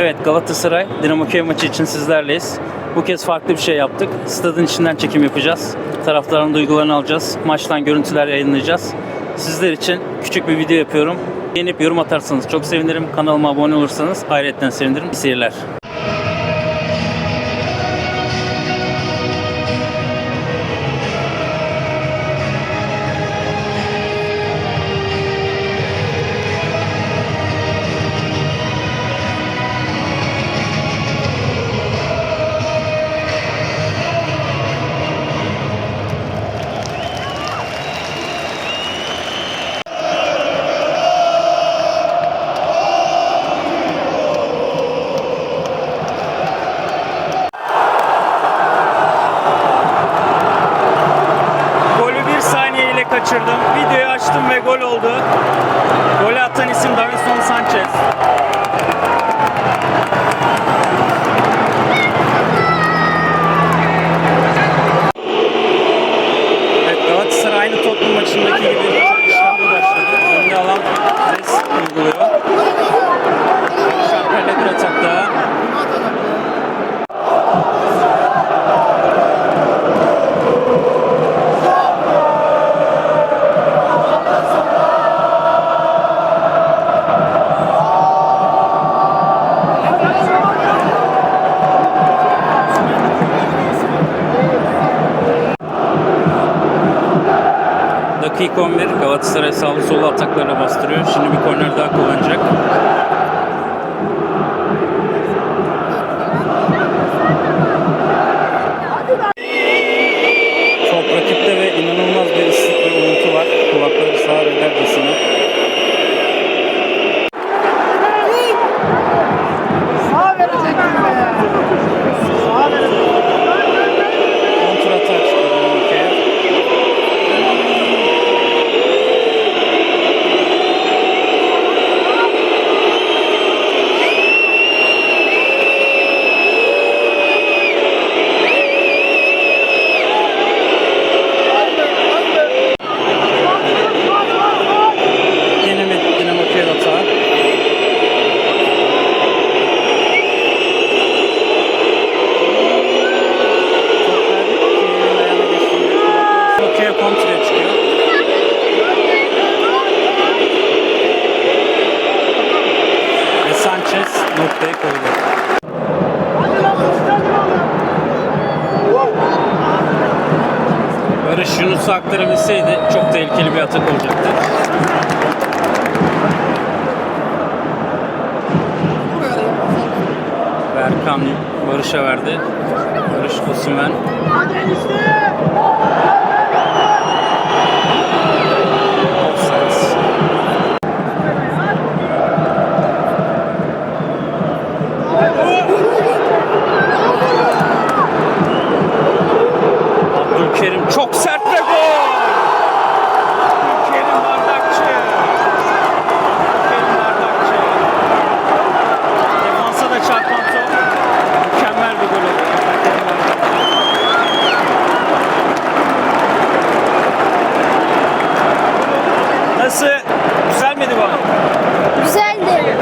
Evet Galatasaray Dinamo Kiev maçı için sizlerleyiz. Bu kez farklı bir şey yaptık. Stadın içinden çekim yapacağız. Taraftarın duygularını alacağız. Maçtan görüntüler yayınlayacağız. Sizler için küçük bir video yapıyorum. Beğenip yorum atarsanız çok sevinirim. Kanalıma abone olursanız hayretten sevinirim. İyi seyirler. İsim Davinson Dakika 11 Galatasaray sağlı solu ataklarla bastırıyor. Şimdi bir korner daha kullanacak. Top rakipte ve inanılmaz bir ıslık ve uğultu var. Kulakları sağır edercesine. Sağ verecektim be. Sağ verecektim. Kontra atak çıktı Dinamo Kiev. Yine mi Dinamo Kiev atağı? Toplar Kiev'in ayağına geçtiğinde kulakları Kiev kontraya çıkıyor. Ve Sanchez noktayı koydu. Hadi lan uçtan oğlum. Yunus'u aktarabilseydi çok tehlikeli bir atak olacaktı. Berkan Barış'a verdi. Barış Osimhen. Çok sert ve gol! Abdülkerim Bardakçı. Abdülkerim Bardakçı. Defansa da çarpan top. Mükemmel bir gol oldu. Nasıl? Güzel miydi bu? Güzeldi.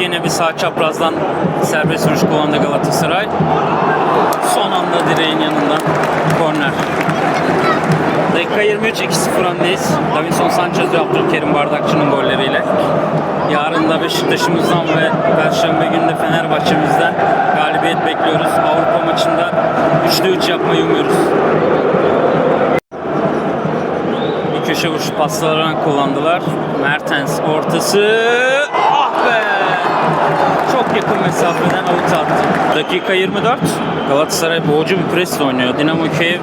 Yine bir sağ çaprazdan serbest vuruş kullandı Galatasaray. 23 2-0 öndeyiz. Davinson Sanchez ve Abdülkerim Bardakçı'nın golleriyle. Yarın da Beşiktaş'ımızdan ve Perşembe günü de Fenerbahçe'mizden galibiyet bekliyoruz. Avrupa maçında 3'te 3 yapmayı umuyoruz. Bir köşe vuruşu paslarına kullandılar. Mertens ortası. Ah be! Çok yakın mesafeden avuç attı. Dakika 24. Galatasaray boğucu bir presle oynuyor. Dinamo Kiev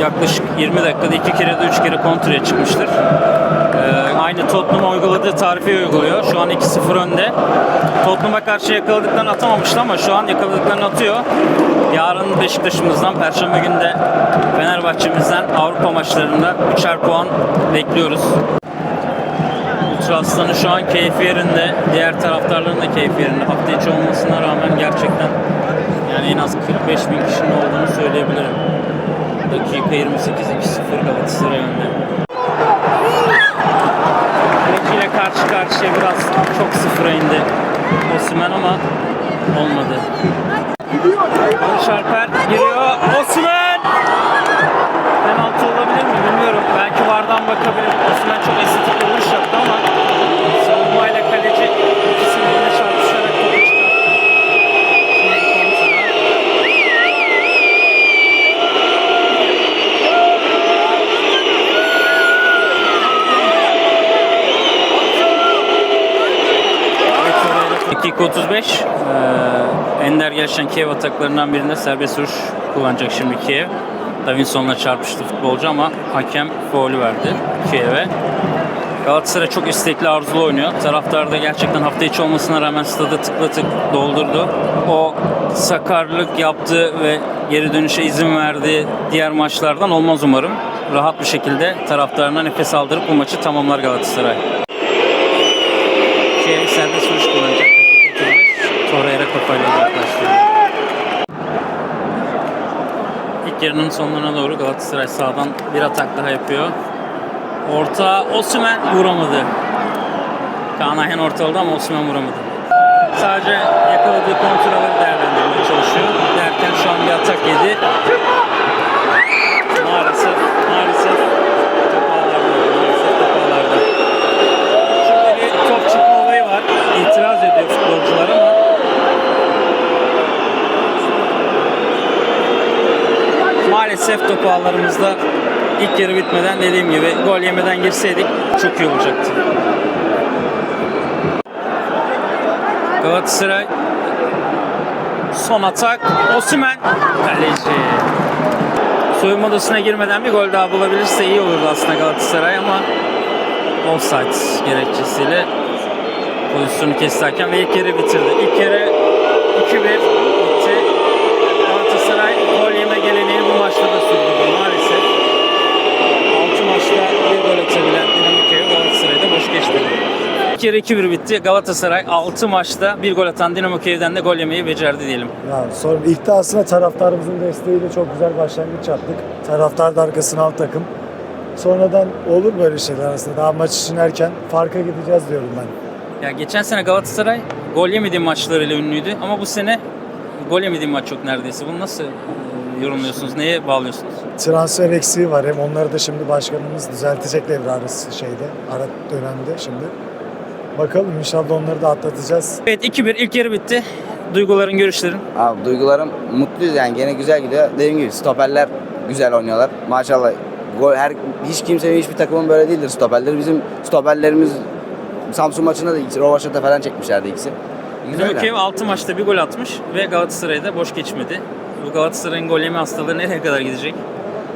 yaklaşık 20 dakikada iki kere de üç kere kontraya çıkmıştır. Ee, aynı Tottenham'a uyguladığı tarifi uyguluyor. Şu an 2-0 önde. Tottenham'a karşı yakaladıklarını atamamıştı ama şu an yakaladıklarını atıyor. Yarın Beşiktaş'ımızdan, Perşembe günü de Fenerbahçe'mizden Avrupa maçlarında 3'er puan bekliyoruz. Ultra Aslan'ın şu an keyfi yerinde. Diğer taraftarların da keyfi yerinde. Hafta içi olmasına rağmen gerçekten yani en az 45 bin kişinin olduğunu söyleyebilirim. Dakika 28 2-0 Galatasaray önde. Kaleciyle karşı karşıya biraz çok sıfıra indi Osimhen ama olmadı. Barış Alper giriyor. Osimhen! Gelşen Kiev ataklarından birinde serbest vuruş kullanacak şimdi Kiev. Davinson'la çarpıştı futbolcu ama hakem faulü verdi Kiev'e. Galatasaray çok istekli arzulu oynuyor. Taraftar da gerçekten hafta içi olmasına rağmen stadı tıkla tık doldurdu. O sakarlık yaptı ve geri dönüşe izin verdi diğer maçlardan olmaz umarım. Rahat bir şekilde taraftarına nefes aldırıp bu maçı tamamlar Galatasaray. Kiev serbest vuruş kullanacak. Dakika 35. Torreira kafayla uzaklaştırdı. İlk yarının sonlarına doğru Galatasaray sağdan bir atak daha yapıyor. Orta Osimhen vuramadı. Kaan Ayhan ortaladı ama Osimhen vuramadı. Sadece yakaladığı kontrolleri değerlendirmeye çalışıyor. Derken şu an bir atak yedi. Maalesef, maalesef top ağlarda. Maalesef top ağlarda. Şurada bir top çıkma olayı var. İtiraz ediyor futbolcular ama maalesef top ağlarımızda ilk yarı bitmeden dediğim gibi gol yemeden girseydik çok iyi olacaktı. Galatasaray son atak Osimhen kaleci. Soyunma odasına girmeden bir gol daha bulabilirse iyi olurdu aslında Galatasaray ama offside gerekçesiyle pozisyonu kesti hakem ve ilk yarı bitirdi. İlk yarı 2-1 bitti. Galatasaray gol yeme geleneği bu maçta da sürdürdü maalesef. 6 maçta bir gol atabilen Dinamo Kiev Galatasaray'da boş geçmedi. İlk yarı 2-1 bitti. Galatasaray 6 maçta bir gol atan Dinamo Kiev'den de gol yemeyi becerdi diyelim. Ya sonra ilk de aslında taraftarımızın desteğiyle çok güzel başlangıç yaptık. Taraftar da arkasına al takım. Sonradan olur böyle şeyler aslında. Daha maç için erken farka gideceğiz diyorum ben. Ya geçen sene Galatasaray gol yemediği maçlarıyla ünlüydü ama bu sene gol yemediği maç yok neredeyse. Bunu nasıl yorumluyorsunuz? Neye bağlıyorsunuz? Transfer eksiği var. Hem onları da şimdi başkanımız düzeltecek devre arası şeyde. Ara dönemde şimdi. Bakalım inşallah onları da atlatacağız. Evet 2-1 ilk yarı bitti. Duyguların, görüşlerin. Abi duygularım mutluyuz yani gene güzel gidiyor. Dediğim gibi stoperler güzel oynuyorlar. Maşallah gol her hiç kimsenin hiçbir takımın böyle değildir stoperleri. Bizim stoperlerimiz Samsun maçında da ikisi Rovaşat'a falan çekmişlerdi ikisi. Güzel Kiev 6 maçta bir gol atmış ve Galatasaray'da boş geçmedi. Bu Galatasaray'ın gol yeme hastalığı nereye kadar gidecek?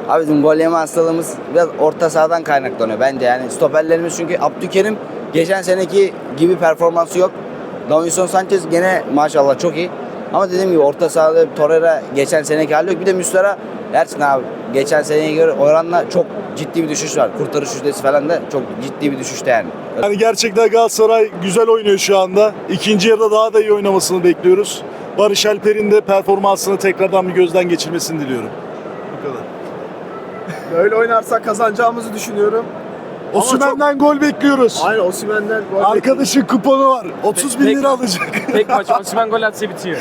Abi bizim gol yeme hastalığımız biraz orta sahadan kaynaklanıyor bence yani. Stoperlerimiz çünkü Abdülkerim geçen seneki gibi performansı yok. Davinson Sanchez gene maşallah çok iyi. Ama dediğim gibi orta sahada Torreira geçen seneki hali yok. Bir de Müslera gerçekten abi geçen seneye göre oranla çok ciddi bir düşüş var. Kurtarış yüzdesi falan da çok ciddi bir düşüşte yani. Yani gerçekten Galatasaray güzel oynuyor şu anda. İkinci yarıda daha da iyi oynamasını bekliyoruz. Barış Alper'in de performansını tekrardan bir gözden geçirmesini diliyorum. Bu kadar. Böyle oynarsak kazanacağımızı düşünüyorum. Osimhen'den gol bekliyoruz. Aynı Osimhen'den gol Arkadaşın kuponu var. 30 bin lira alacak. Tek maç Osimhen gol atsa bitiyor.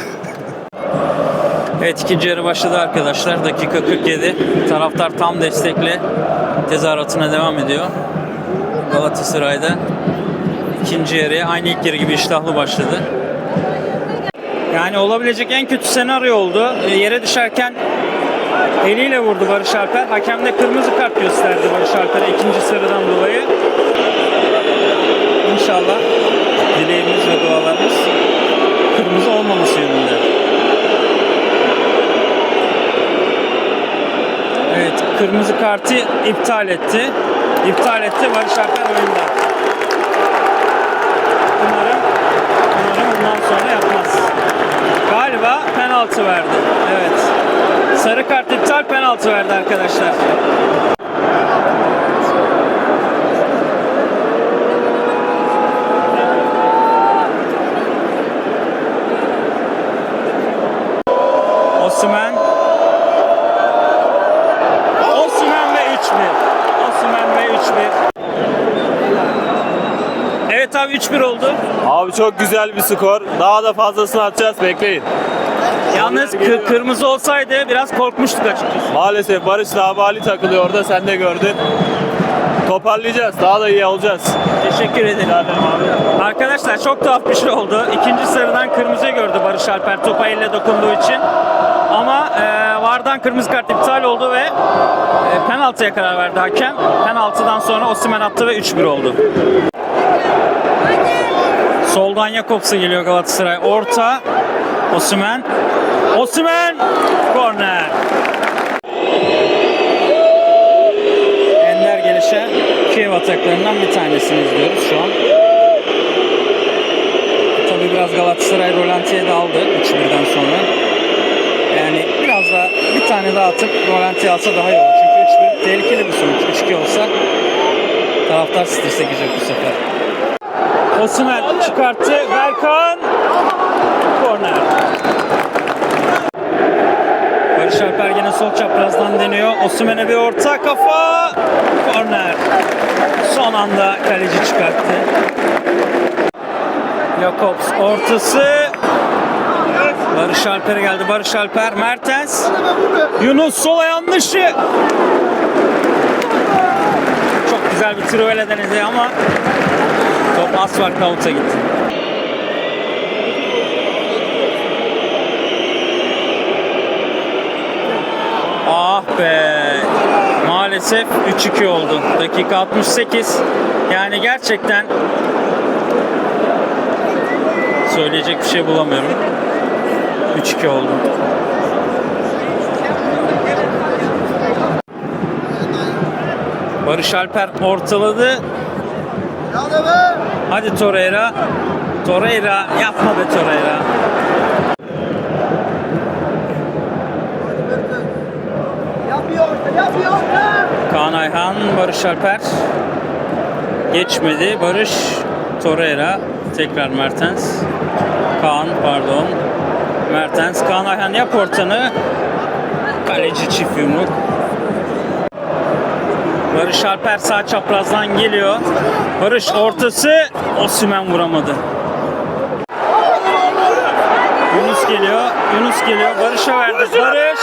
Evet ikinci yarı başladı arkadaşlar. Dakika 47. Taraftar tam destekle tezahüratına devam ediyor. Galatasaray'da ikinci yarıya aynı ilk yarı gibi iştahlı başladı. Yani olabilecek en kötü senaryo oldu. E, yere düşerken eliyle vurdu Barış Alper. Hakem de kırmızı kart gösterdi Barış Alper'e ikinci sarıdan dolayı. İnşallah dileğimiz ve dualarımız kırmızı olmaması yönünde. Evet, kırmızı kartı iptal etti. İptal etti Barış Alper oyunda. Umarım, umarım bundan sonra yapmaz. Galiba penaltı verdi. Evet. Sarı kart iptal penaltı verdi arkadaşlar. Osimhen Osimhen ve 3-1. Osimhen ve 3-1. Yelert abi 3-1 oldu. Abi çok güzel bir skor. Daha da fazlasını atacağız bekleyin. Yalnız kı- kırmızı olsaydı biraz korkmuştuk açıkçası. Maalesef Barış Labali takılıyor orada sen de gördün. Toparlayacağız. Daha da iyi olacağız. Teşekkür ederim. Arkadaşlar çok tuhaf bir şey oldu. İkinci sarıdan kırmızı gördü Barış Alper topa elle dokunduğu için. Ama e, VAR'dan kırmızı kart iptal oldu ve e, penaltıya karar verdi hakem. Penaltıdan sonra Osimhen attı ve 3-1 oldu. Soldan Jakobs'a geliyor Galatasaray. Orta Osimhen. Osimhen korner. Ender gelişe Kiev ataklarından bir tanesini izliyoruz şu an. Tabii biraz Galatasaray rolantiye de aldı 3-1'den sonra. Yani biraz da bir tane daha atıp rolantiye alsa daha iyi olur. Çünkü 3-1 tehlikeli bir sonuç. 3-2 olsa taraftar strese girecek bu sefer. Osimhen çıkarttı. Berkan. Korner. Barış Alper yine sol çaprazdan deniyor. Osimhen'e bir orta kafa. Korner. Son anda kaleci çıkarttı. Jakobs ortası. Barış Alper'e geldi. Barış Alper, Mertens. Yunus sol ayağının dışı. Çok güzel bir trivela denedi ama asfalt avuta gitti. Ah be. Maalesef 3-2 oldu. Dakika 68. Yani gerçekten söyleyecek bir şey bulamıyorum. 3-2 oldu. Barış Alper ortaladı. Hadi Torreira. Torreira yapma be Torreira. Kaan Ayhan, Barış Alper. Geçmedi. Barış, Torreira, tekrar Mertens. Kaan, pardon. Mertens, Kaan Ayhan yap ortanı. Kaleci çift yumruk. Barış Alper sağ çaprazdan geliyor. Barış ortası, Osimhen vuramadı. Yunus geliyor, Yunus geliyor. Barış'a verdi. Barış.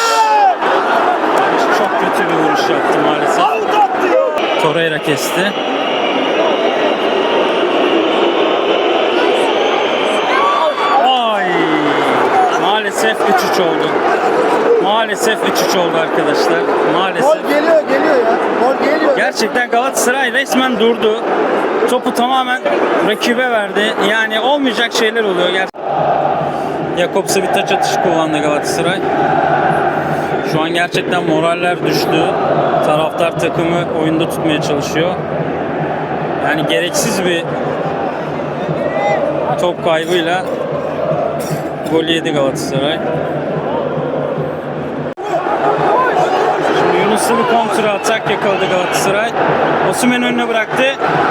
Barış çok kötü bir vuruş yaptı maalesef. Torreira kesti. Maalesef 3-3 oldu. Maalesef 3-3 oldu arkadaşlar. Maalesef. Geliyor, geliyor ya. Gol geliyor. Gerçekten Galatasaray resmen durdu. Topu tamamen rakibe verdi. Yani olmayacak şeyler oluyor gerçekten. Jakobs'a bir taç atışı kullandı Galatasaray. Şu an gerçekten moraller düştü. Taraftar takımı oyunda tutmaya çalışıyor. Yani gereksiz bir top kaybıyla gol yedi Galatasaray. Şimdi Yunus'la bir kontra atak yakaladı Galatasaray. Osimhen önüne bıraktı.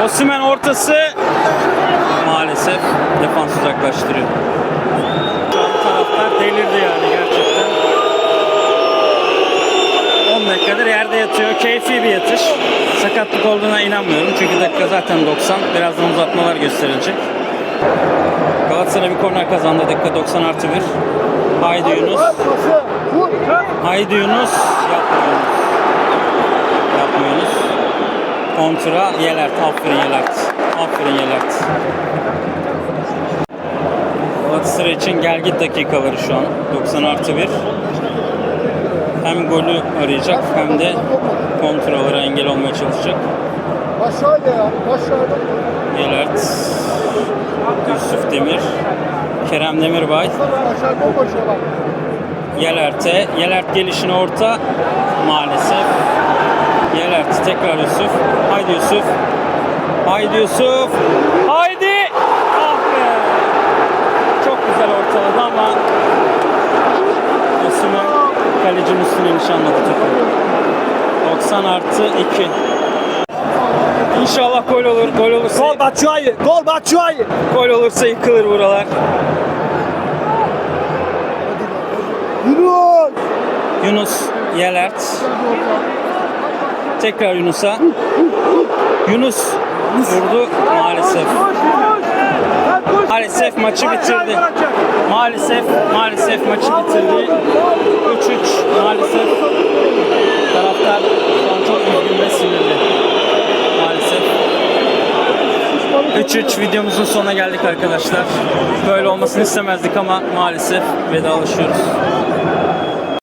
Osimhen ortası maalesef defans uzaklaştırıyor. Şu an taraftar delirdi yani gerçekten. 10 dakikadır yerde yatıyor. Keyfi bir yatış. Sakatlık olduğuna inanmıyorum. Çünkü dakika zaten 90. Birazdan uzatmalar gösterilecek. Galatasaray bir korner kazandı dakika 90 artı 1. Haydi Yunus. Haydi Yunus. Yapma Yunus. Yapma Yunus. Kontra Yelert. Aferin Yelert. Aferin Yelert. Galatasaray için gel git dakikaları şu an. 90 artı 1. Hem golü arayacak hem de kontralara engel olmaya çalışacak. Aşağıya ya, aşağıda. Yelert. Yusuf Demir. Kerem Demirbay. Yelert'e. Yelert gelişine orta. Maalesef. Yelert tekrar Yusuf. Haydi Yusuf. Haydi Yusuf. Haydi. Ah be. Çok güzel ortaladı ama Osman kalecinin üstüne nişanladı topu. 90 artı 2. İnşallah gol olur. Gol olursa Gol Batshuayi, gol Batshuayi. gol olursa yıkılır buralar. Yunus. Yunus Yelert. Tekrar Yunus'a. Yunus vurdu maalesef. maalesef maçı bitirdi. Maalesef, maalesef maçı bitirdi. 3-3 maalesef. Taraftar şu an çok üzgün ve sinirli. Maalesef. 3-3 videomuzun sonuna geldik arkadaşlar. Böyle olmasını istemezdik ama maalesef vedalaşıyoruz.